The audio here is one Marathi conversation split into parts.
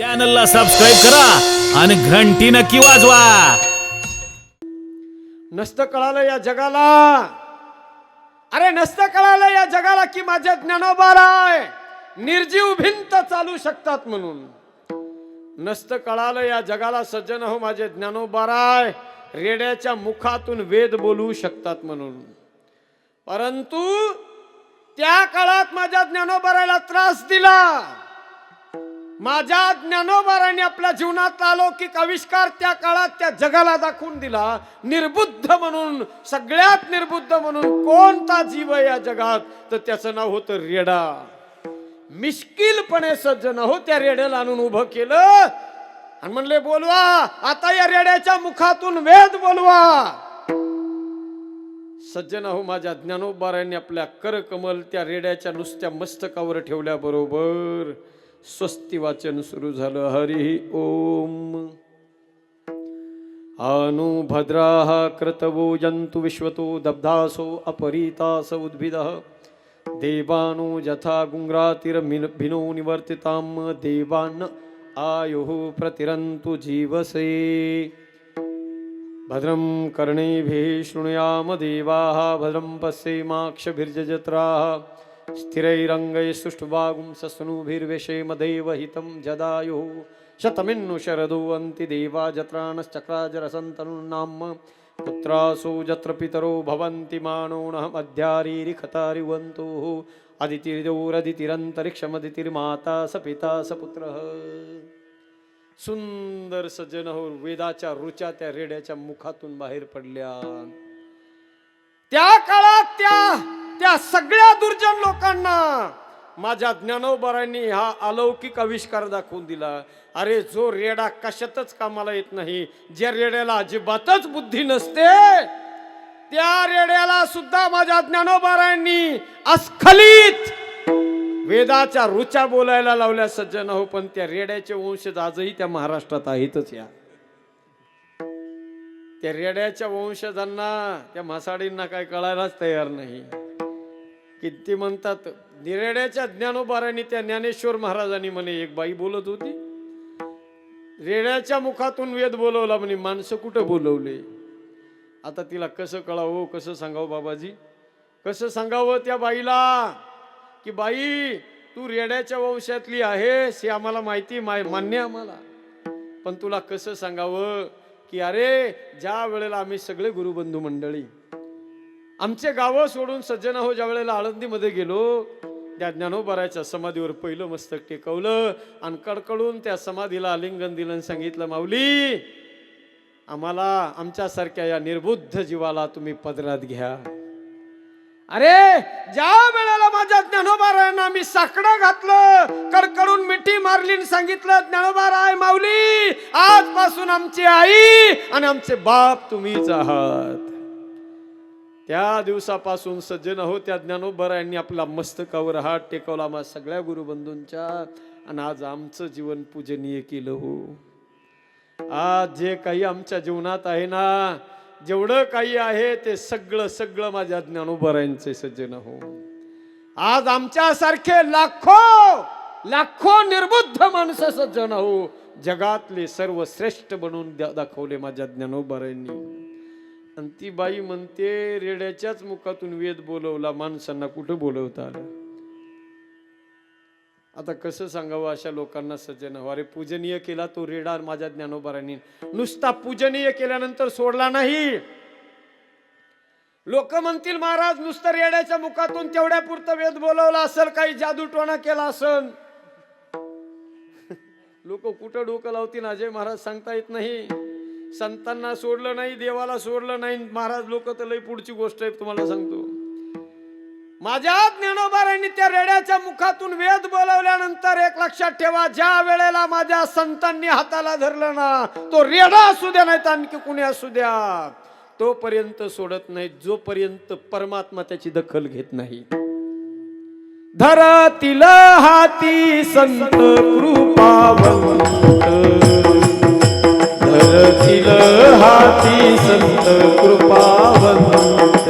चॅनलला सबस्क्राईब करा आणि घंटी नक्की वाजवा. नसतं कळालं या जगाला. अरे नसतं कळालं या जगाला की माझ्या ज्ञानोबार आहे. निर्जीव भिंत चालू शकतात म्हणून. नसतं कळालं या जगाला सज्जन हो माझे ज्ञानोबार आहे. रेड्याच्या मुखातून वेद बोलू शकतात म्हणून. परंतु त्या काळात माझ्या ज्ञानोबारायला त्रास दिला. माझ्या ज्ञानोबाराने आपल्या जीवनात अलौकिक आविष्कार त्या काळात त्या जगाला दाखवून दिला. निर्बुद्ध म्हणून सगळ्यात निर्बुद्ध म्हणून कोणता जीव आहे या जगात? तर त्याचं नाव होतं रेडा. मिश्किलपणे सज्जन हो त्या रेड्याला आणून उभं केलं. आणि म्हणले बोलवा आता या रेड्याच्या मुखातून वेद बोलवा. सज्जन हो माझ्या ज्ञानोबाराने आपल्या करकमल त्या रेड्याच्या नुसत्या मस्तकावर ठेवल्याबरोबर स्वस्ती वाचन सुरू झालं. हरी ओम. भद्राः क्रतवो जन्तु विश्वतो दब्धासो अपरीतास उद्भिदः। देवानो यथा भिनो निवर्तितां देवान् आयुः प्रतिरन्तु जीवसे। भद्रं कर्णेभिः शृणुयाम देवाः। भद्रं पश्येमाक्षभिर्जत्राः स्थिरैरङ्गैः सुष्ठुवागुं सस्नुभिर्वेषेमदैवहितं जदायुः। शतमिन्नु शरदो देवा जत्राणश्चक्राजरसन्तनुनाम पुत्रासु जत्र पितरो भवन्ति मानोणः मध्यारीरिखतारिवन्तुः अदितिर्योरदितिरन्तरिक्षमदितिर्माता स पिता स पुत्रः। सुंदर सज्जन हो वेदाच्या रुचा त्या रेड्याच्या मुखातून बाहेर पडल्या। त्या काळात त्या त्या सगळ्या दुर्जन लोकांना माझ्या ज्ञानोबरांनी हा अलौकिक आविष्कार दाखवून दिला. अरे जो रेडा कशातच कामाला येत नाही ज्या रेड्याला अजिबातच बुद्धी नसते त्या रेड्याला सुद्धा माझ्या ज्ञानोबरांनी अस्खलित वेदाच्या रुचा बोलायला लावल्या सज्जन हो पण त्या रेड्याचे वंशज आजही त्या महाराष्ट्रात आहेतच या. त्या रेड्याच्या वंशजांना त्या म्हसाडींना काय कळायलाच तयार नाही. किती म्हणतात निरेड्याच्या ज्ञानोबाराने त्या ज्ञानेश्वर महाराजांनी म्हणे एक बाई बोलत होती. रेड्याच्या मुखातून वेद बोलवला म्हणे माणसं कुठं बोलवले? आता तिला कसं कळावं कसं सांगावं बाबाजी? कसं सांगावं त्या बाईला? की बाई तू रेड्याच्या वंशातली आहेस हे आम्हाला माहिती मा मान्य आम्हाला. पण तुला कसं सांगावं की अरे ज्या वेळेला आम्ही सगळे गुरुबंधू मंडळी आमचे गावं सोडून सज्जन हो ज्या वेळेला आळंदीमध्ये गेलो त्या ज्ञानोबराच्या समाधीवर पहिलं मस्तक टेकवलं आणि कडकडून त्या समाधीला आलिंगन दिलं आणि सांगितलं माऊली आम्हाला आमच्यासारख्या या निर्बुद्ध जीवाला तुम्ही पदरात घ्या. अरे ज्या वेळेला माझ्या ज्ञानोबारायांना मी साकडं घातलं कडकडून मिठी मारली आणि सांगितलं ज्ञानोबाराय माऊली आजपासून आमची आई आणि आमचे बाप तुम्हीच आहात. त्या दिवसापासून सज्जन हो त्या ज्ञानोबरायांनी आपला मस्तकावर हात टेकवला मा सगळ्या गुरुबंधूंच्या. आणि आज आमचं जीवन पूजनीय केलं हो. आज जे काही आमच्या जीवनात आहे ना जेवढं काही आहे ते सगळं सगळं माझ्या ज्ञानोबरायांचे सज्जन हो आज आमच्यासारखे लाखो लाखो निर्बुद्ध माणसं सज्जन हो जगातले सर्वश्रेष्ठ बनून बनवून दाखवले माझ्या ज्ञानोबरायांनी आणि ती बाई म्हणते रेड्याच्याच मुखातून वेद बोलवला माणसांना कुठं बोलवता आलं? आता कसं सांगावं अशा लोकांना सज्जन हो अरे पूजनीय केला तो रेडा माझ्या ज्ञानोबारांनी. नुसता पूजनीय केल्यानंतर सोडला नाही. लोक म्हणतील महाराज नुसतं रेड्याच्या मुखातून तेवढ्या पुरतं वेद बोलवला असेल काही जादूटोणा केला असेल. लोक कुठं डोकं लावतील अजय महाराज सांगता येत नाही. संतांना सोडलं नाही देवाला सोडलं नाही. महाराज लोक तर लई पुढची गोष्ट आहे तुम्हाला सांगतो. माझ्या ज्ञानोबारांनी त्या रेड्याच्या मुखातून वेद बोलवल्यानंतर एक लक्षात ठेवा ज्या वेळेला माझ्या संतांनी हाताला धरलं ना तो रेडा असू द्या नाही तर आणखी कुणी असू द्या. तोपर्यंत सोडत नाही जोपर्यंत परमात्मा त्याची दखल घेत नाही. धरातील हाती संत कृपावंत. धरतील हाती संत कृपावंत.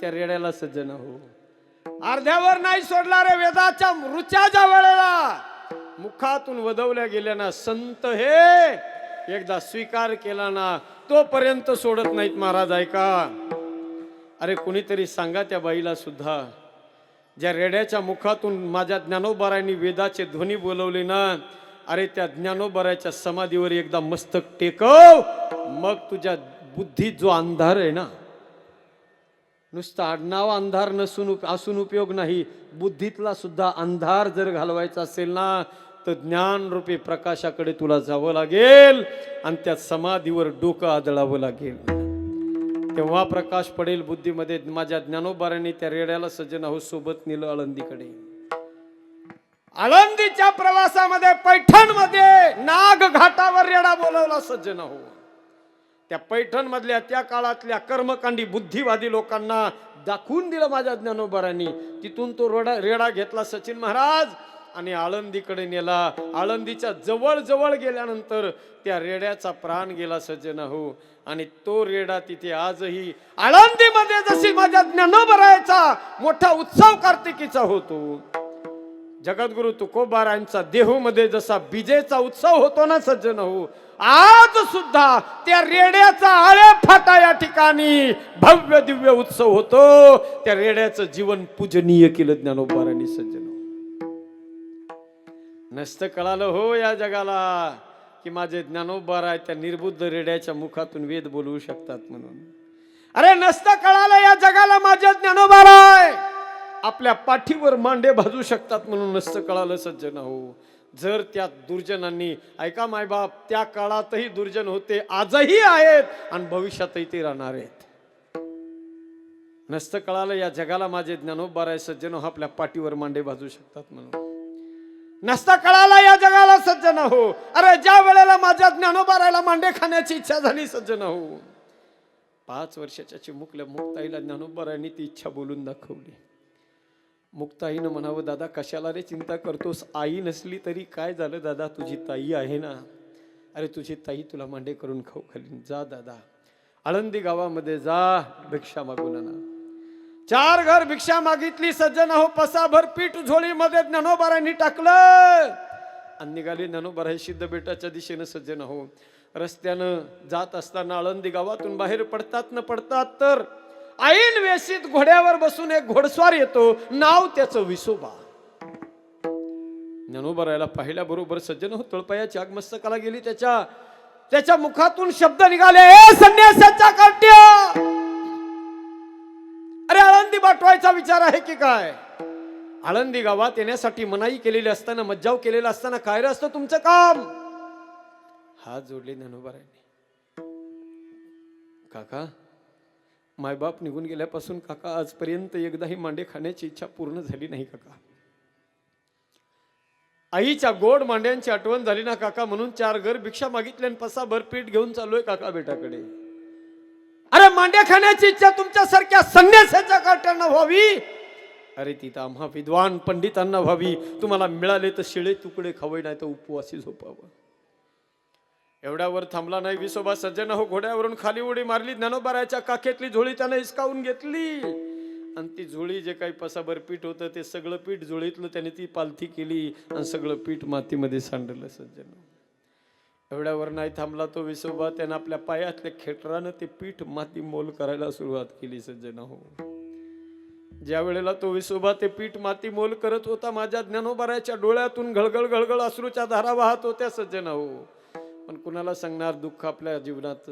त्या रेड्याला सज्जन हो. अर्ध्यावर नाही सोडला रे वेदाच्या मृत्याच्या वेळेला मुखातून वदवल्या गेल्या ना संत हे एकदा स्वीकार केला ना तोपर्यंत सोडत नाहीत महाराज ऐका. अरे कुणीतरी सांगा त्या बाईला सुद्धा ज्या रेड्याच्या मुखातून माझ्या ज्ञानोबारायांनी वेदाचे ध्वनी बोलवले ना अरे त्या ज्ञानोबाराच्या समाधीवर एकदा मस्तक टेकव मग तुझ्या बुद्धीत जो अंधार आहे ना नुसतं आडनाव अंधार नसून उप- असून उपयोग नाही. बुद्धीतला सुद्धा अंधार जर घालवायचा असेल ना तर ज्ञानरूपी प्रकाशाकडे तुला जावं लागेल आणि त्या समाधीवर डोकं आदळावं लागेल. तेव्हा प्रकाश पडेल बुद्धीमध्ये माझ्या ज्ञानोबारांनी त्या रेड्याला सज्जन हो सोबत नेलं आळंदीकडे. आळंदीच्या प्रवासामध्ये पैठणमध्ये नाग घाटावर रेडा बोलवला सज्जन हो त्या पैठणमधल्या त्या काळातल्या कर्मकांडी बुद्धिवादी लोकांना दाखवून दिलं माझ्या ज्ञानोबरांनी. तिथून तो रोडा रेडा घेतला सचिन महाराज आणि आळंदीकडे नेला. आळंदीच्या जवळजवळ गेल्यानंतर त्या रेड्याचा प्राण गेला सज्जन हो. आणि तो रेडा तिथे आजही आळंदीमध्ये जशी माझ्या ज्ञानोबरायचा मोठा उत्सव कार्तिकीचा होतो. जगद्गुरु तुकोबारांचा देहूमध्ये जसा बिजेचा उत्सव होतो ना सज्जन हो आज सुद्धा त्या रेड्याचा आळे फाटा या ठिकाणी भव्य दिव्य उत्सव होतो. त्या रेड्याचं जीवन पूजनीय केलं ज्ञानोबारांनी सज्जन हो. नसतं कळालं हो या जगाला की माझे ज्ञानोबार आहे त्या निर्बुद्ध रेड्याच्या मुखातून वेद बोलवू शकतात म्हणून. अरे नसतं कळालं या जगाला माझे ज्ञानोबार आहे आपल्या पाठीवर मांडे भाजू शकतात म्हणून नसतं कळालं सज्जन हो जर त्या दुर्जनांनी ऐका मायबाप त्या काळातही दुर्जन होते आजही आहेत आणि भविष्यातही ते राहणार आहेत. नसतं कळालं या जगाला माझे ज्ञानोबार हो, आहे सज्जन हो आपल्या पाठीवर मांडे भाजू शकतात म्हणून. नसता कळाला या जगाला सज्जन हो अरे ज्या वेळेला माझ्या ज्ञानोबारायला हो, मांडे खाण्याची इच्छा झाली सज्जन हो पाच वर्षाच्या चिमुकल्या मुक्ताईला ज्ञानोबारायांनी हो, ती इच्छा बोलून दाखवली. मुक्ताईनं म्हणावं दादा कशाला रे चिंता करतोस? आई नसली तरी काय झालं? दादा तुझी ताई आहे ना? अरे तुझी ताई तुला मांडे करून खाऊ खाली जा दादा. आळंदी गावामध्ये जा भिक्षा मागून आणा. चार घर भिक्षा मागितली सज्जन हो पसाभर पीठ झोळीमध्ये ज्ञानोबारांनी टाकलं. आणि निघाली ज्ञानोबारा हे सिद्ध बेटाच्या दिशेनं सज्जन हो रस्त्यानं जात असताना आळंदी गावातून बाहेर पडतात न पडतात तर ऐन वेशीत घोड्यावर बसून एक घोडस्वार येतो. नाव त्याचं विसोबा. ज्ञानोबारायला पाहिल्याबरोबर सज्जन हो तळपयाची आगमस्तकाला गेली. त्याच्या त्याच्या मुखातून शब्द निघाले. ए संन्यासाच्या काट्या अरे आळंदी पाठवायचा विचार आहे की काय? आळंदी गावात येण्यासाठी मनाई केलेली असताना मज्जाव केलेला असताना काय रे असतं तुमचं काम? हात जोडले ज्ञानोबारांनी काका मायबाप निघून गेल्यापासून काका आजपर्यंत एकदाही मांडे खाण्याची इच्छा पूर्ण झाली नाही काका. आईच्या गोड मांड्यांची आठवण झाली ना काका म्हणून चार घर भिक्षा मागितली आणि पसा भरपीठ घेऊन चाललोय काका बेटाकडे. अरे मांड्या खाण्याची इच्छा तुमच्यासारख्या संन्यासाच्या काट्यांना व्हावी? अरे तिथं आम्हा विद्वान पंडितांना व्हावी. तुम्हाला मिळाले तर शिळे तुकडे खावे नाही तर उपवासी झोपावं. एवढ्यावर थांबला नाही विसोबा सज्जन हो घोड्यावरून खाली उडी मारली ज्ञानोबाराच्या काखेतली झोळी त्यानं हिसकावून घेतली. आणि ती झोळी जे काही पसाभर पीठ होतं ते सगळं पीठ झोळीतलं त्याने ती पालथी केली आणि सगळं पीठ मातीमध्ये सांडलं सज्जन. एवढ्यावर नाही थांबला तो विसोबा त्यानं आपल्या पायातल्या खेटरानं ते पीठ माती मोल करायला सुरुवात केली सज्जन हो ज्या वेळेला तो विसोबा ते पीठ माती मोल करत होता माझ्या ज्ञानोबाराच्या डोळ्यातून घळघळ घळघळ अश्रूच्या धारा वाहत होत्या सज्जन हो पण कुणाला सांगणार दुःख आपल्या जीवनात?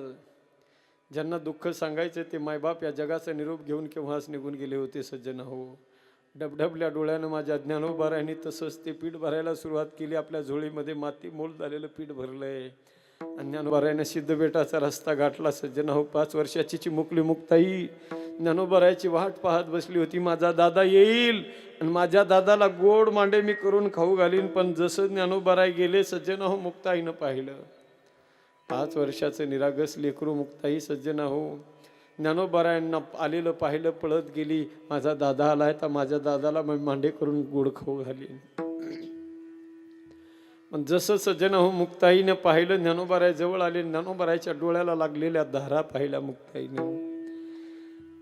ज्यांना दुःख सांगायचे ते मायबाप या जगाचा निरोप घेऊन केव्हाच निघून गेले होते सज्जन हो. डबडबल्या डोळ्यानं माझ्या ज्ञानोबाऱ्याने तसंच ते पीठ भरायला सुरुवात केली. आपल्या झोळीमध्ये माती मोल झालेलं पीठ भरलंय. आणि ज्ञानोबारायानं सिद्धबेटाचा रस्ता गाठला सज्जन हो. पाच वर्षाची चिमुकली मुक्ताई. ज्ञानोबारायाची वाट पाहत बसली होती. माझा दादा येईल आणि माझ्या दादाला गोड मांडे मी करून खाऊ घालीन. पण जसं ज्ञानोबाराय गेले सज्जन हो मुक्ताईनं पाहिलं. पाच वर्षाचं निरागस लेकरू मुक्ताई सज्जन हो ज्ञानोबारायांना आलेलं पाहिलं पळत गेली. माझा दादा आलाय तर माझ्या दादाला मी मांडे करून गोड खाऊ पण जसं सज्जना हो मुक्ताईने पाहिलं ज्ञानोबाराय जवळ आले. ज्ञानोबारायच्या डोळ्याला लागलेल्या धारा पाहिल्या मुक्ताईने.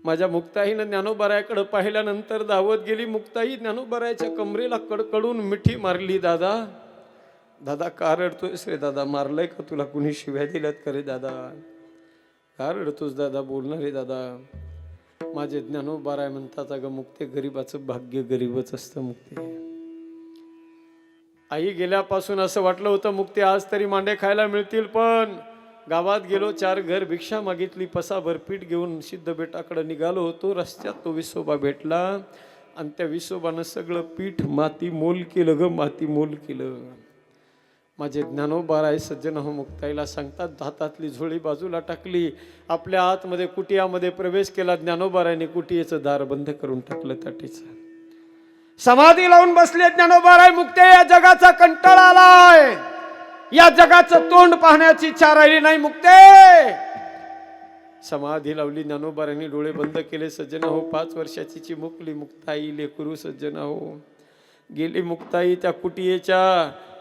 माझ्या मुक्ताईनं ज्ञानोबारायकडे पाहिल्यानंतर धावत गेली. मुक्ताई ज्ञानोबारायच्या कमरेला कडकडून मिठी मारली दादा दादा का रडतोयस रे दादा. मारलंय का तुला? कुणी शिव्या दिल्यात का रे दादा? का रडतोस दादा बोलणार रे दादा. माझे ज्ञानोबाराय हो, म्हणतात अगं मुक्ते गरीबाचं भाग्य गरीबच असतं मुक्ते आई गेल्यापासून असं वाटलं होतं मुक्ते आज तरी मांडे खायला मिळतील पण गावात गेलो चार घर भिक्षा मागितली पसा भरपीठ घेऊन सिद्ध बेटाकडे निघालो होतो. रस्त्यात तो विसोबा भेटला आणि त्या विसोबानं सगळं पीठ माती मोल केलं ग माती मोल केलं. माझे ज्ञानोबाराय सज्जन हो मुक्ताईला सांगतात हातातली झोळी बाजूला टाकली. आपल्या आतमध्ये कुटियामध्ये प्रवेश केला ज्ञानोबारायने कुटियेचं दार बंद करून टाकलं ताटीचं. समाधी लावून बसले ज्ञानोबाराय मुक्ते या जगाचा कंटाळा आलाय. या जगाचं तोंड पाहण्याची इच्छा राहिली नाही मुक्ते समाधी लावली ज्ञानोबारांनी डोळे बंद केले. सज्जन हो पाच वर्षाची चिमुकली मुक्ताई लेकरू सज्जन हो गेली मुक्ताई त्या कुटियेच्या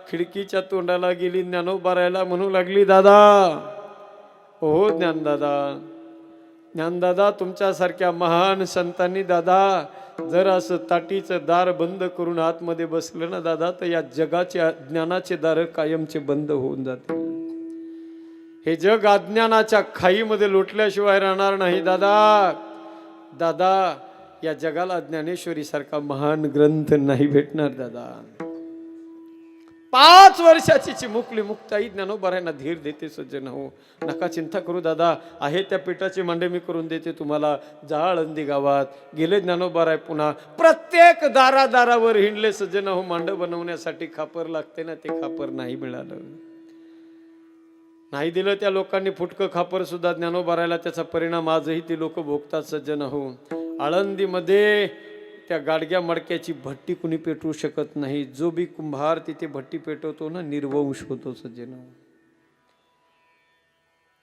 खिडकीच्या तोंडाला गेली ज्ञानोबारायला म्हणू लागली दादा. हो ज्ञानदादा. ज्ञानदादा तुमच्यासारख्या महान संतांनी दादा जर असं ताटीचं दार बंद करून आतमध्ये बसलं ना दादा तर या जगाचे ज्ञानाचे दार कायमचे बंद होऊन जाते. हे जग अज्ञानाच्या खाईमध्ये लोटल्याशिवाय राहणार नाही दादा. दादा या जगाला ज्ञानेश्वरीसारखा महान ग्रंथ नाही भेटणार दादा. पाच वर्षाची चिमुकली मुक्ताई ज्ञानोबारायांना धीर देते सज्जन हो. नका चिंता करू दादा आहे त्या पिठाची मांडे मी करून देते तुम्हाला. जाळंदी गावात. गेले ज्ञानोबराय पुन्हा. प्रत्येक दारा दारावर हिंडले सज्जन हो. मांड बनवण्यासाठी खापर लागते ना ते खापर नाही मिळालं. नाही दिलं त्या लोकांनी फुटकं खापर सुद्धा ज्ञानोबरायला त्याचा परिणाम आजही ती लोक भोगतात सज्जन हो. आळंदीमध्ये त्या गाडग्या मडक्याची भट्टी कुणी पेटवू शकत नाही. जो बी कुंभार तिथे भट्टी पेटवतो ना निर्वंश होतो सज्जन.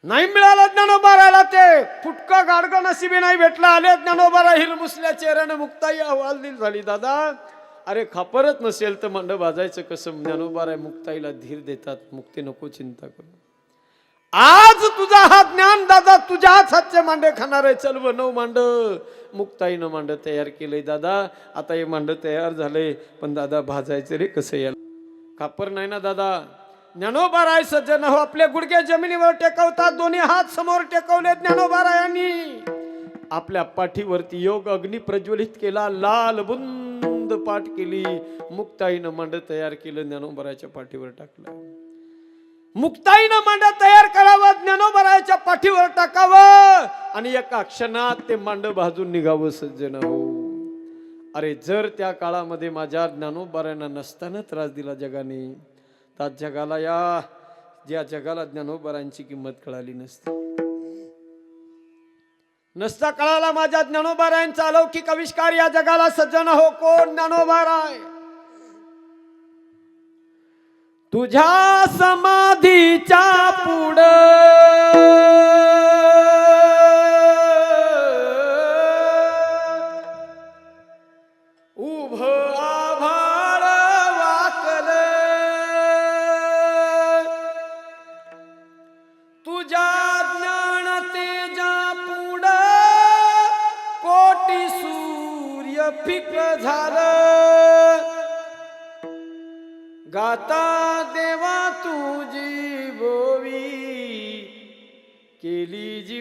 नाही मिळालं ज्ञानोबाराला ते. फुटका गाडगं नशिबी नाही भेटला. आले ज्ञानोबारा हिरमुसल्या चेहऱ्यानं मुक्ताई अहवाल दिल झाली. दादा अरे खापरच नसेल तर मंड भाजायचं कसं? ज्ञानोबाराय मुक्ताईला धीर देतात. मुक्ती नको चिंता करू. आज तुझा हा ज्ञान दादा तुझ्याच हातचे मांडे खाणार आहे. चल बनव मांड. मुक्ताईनं मांड तयार केलंय दादा. आता हे मांड तयार झालंय. पण दादा भाजायचं रे कसं याला? कापर नाही ना दादा. ज्ञानोबाराय सज्जन हो आपले गुडघे जमिनीवर टेकवतात. दोन्ही हात समोर टेकवले ज्ञानोबारायांनी आपल्या पाठीवरती योग अग्नी प्रज्वलित केला. लाल बुंद पाठ केली. मुक्ताईनं मांड तयार केलं. ज्ञानोबाराच्या पाठीवर टाकलं. मुक्ताईनं मांड तयार करावं ज्ञानोबराच्या पाठीवर टाकावं. आणि एका क्षणात ते मांड भाजून निघावं सज्जन हो. अरे जर त्या काळामध्ये माझ्या ज्ञानोबारांना नसताना त्रास दिला जगाने तर जगाला या ज्या जगाला ज्ञानोबरांची किंमत कळाली नसती. नसता कळाला माझ्या ज्ञानोबारायांचा अलौकिक आविष्कार या जगाला सज्जन हो. कोण ज्ञानोबाराय? तुझ्या समाधीच्या पुढं.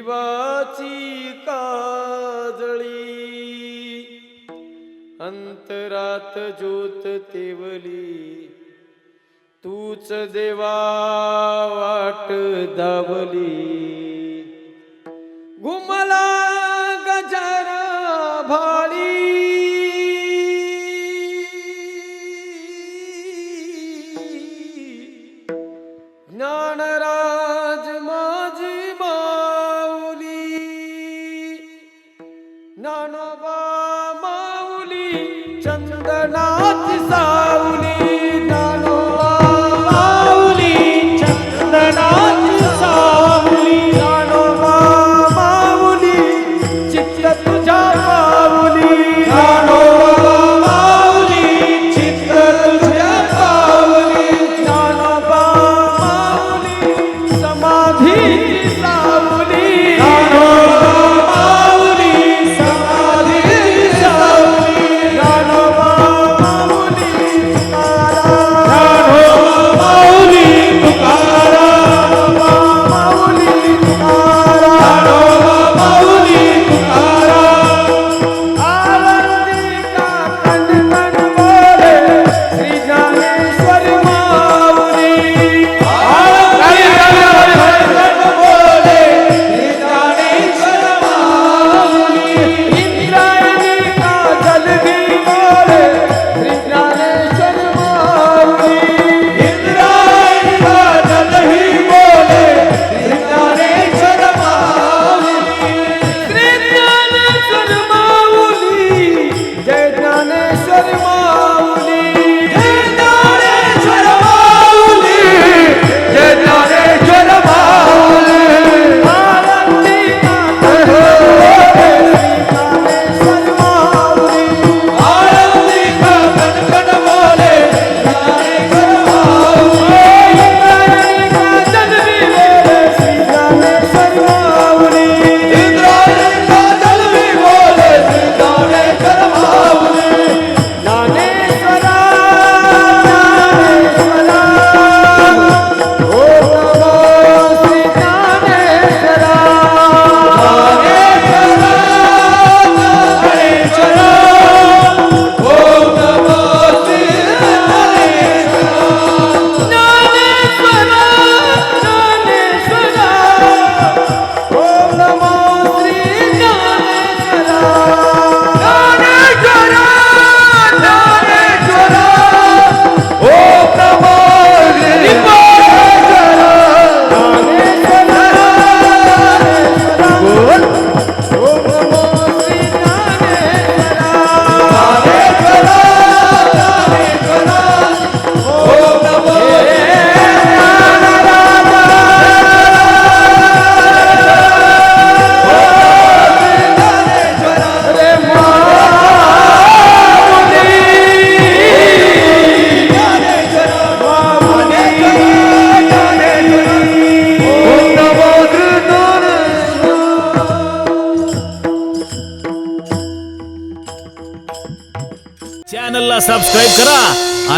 शिवाची काजळी. अंतरात ज्योत तेवली. तूच देवा वाट दावली. घुमला गजारा भाळी.